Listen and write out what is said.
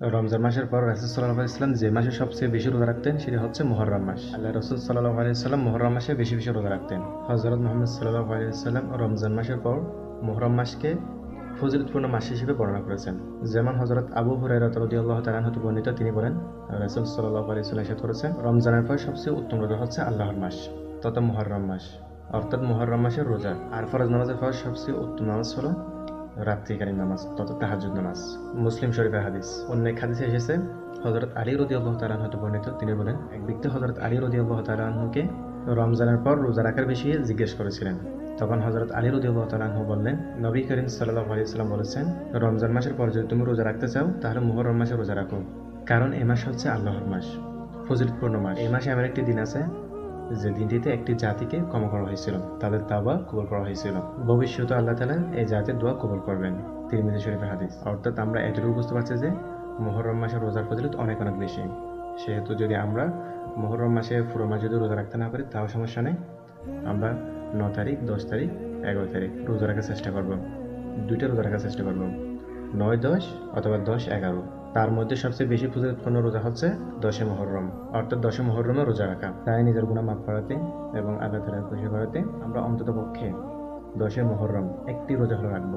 রমজান মাসের পর রাসুল সাল্লাহ ইসলাম যে মাসে সবচেয়ে বেশি রোজা রাখতেন, সেটি হচ্ছে মোহরম মাস। আল্লাহ রসুল সাল্লাহ আলাইসাল্লাম মোহরম মাসে বেশি বেশি রোজা রাখতেন। হজরত মোহাম্মদ সাল্লাহ আলাইসাল্লাম রমজান মাসের পর মোহরম মাসকে ফজিলতপূর্ণ মাস হিসেবে বর্ণনা করেছেন। যেমন হজরত আবু হুরাইরাত রাদিয়াল্লাহু তাআলা হতে বর্ণিত, তিনি বলেন রাসূল সাল্লাল্লাহু আলাইহি ওয়াসাল্লাম ইরশাদ করেছেন, রমজানের পর সবচেয়ে উত্তম রোজা হচ্ছে আল্লাহর মাস, তথা মুহররম মাস, অর্থাৎ মুহররম মাসের রোজা। আর ফরজ নামাজের পর সবচেয়ে উত্তম নামাজ হলো রাত্রিকালীন নামাজ তথা তাহাজ্জুদ নামাজ। মুসলিম শরীফের হাদিস। অন্য এক হাদিসে এসেছে হজরত আলী রদি আল্লাহ হতে বর্ণিত। তিনি বলেন, এক ব্যক্তি হজরত আলী রদি আল্লাহ তালাহকে রমজানের পর রোজা রাখার বিষয়ে জিজ্ঞেস করেছিলেন। তখন হজরত আলী রদি আল্লাহ তালাহ বললেন, নবী করিম সাল্লাহ আলিয়াল্লাম বলেছেন, রমজান মাসের পর যদি তুমি রোজা রাখতে চাও, তাহলে মুহরম মাসে রোজা রাখো। কারণ এ মাস হচ্ছে আল্লাহর মাস, ফজিলতপূর্ণ মাস। এই মাসে এমন একটি দিন আছে যে দিনটিতে একটি জাতিকে ক্ষমা করা হয়েছিল, তাদের তাওবা কবুল করা হয়েছিল। ভবিষ্যতে আল্লাহ তালা এই জাতির দোয়া কবুল করবেন। তিরমিজি শরীফের হাদিস। অর্থাৎ আমরা এটুকু বুঝতে পারছি যে মোহরম মাসের রোজার ফজিলত অনেক অনেক বেশি। সেহেতু যদি আমরা মোহরম মাসে পুরো মাস যদি রোজা রাখতে না পারি, তাও সমস্যা নেই। আমরা ন তারিখ, দশ তারিখ, এগারো তারিখ রোজা রাখার চেষ্টা করব। দুইটা রোজা রাখার চেষ্টা করব। নয় দশ অথবা দশ এগারো। তার মধ্যে সবচেয়ে বেশি ফজিলতপূর্ণ রোজা হচ্ছে দশে মহরম, অর্থাৎ দশে মহরমে রোজা রাখা। তাই নিজের গুণা মাফ করাতে এবং আল্লাহ তালা খুশি করাতে আমরা অন্তত পক্ষে দশে মহরম একটি রোজা হলো রাখব।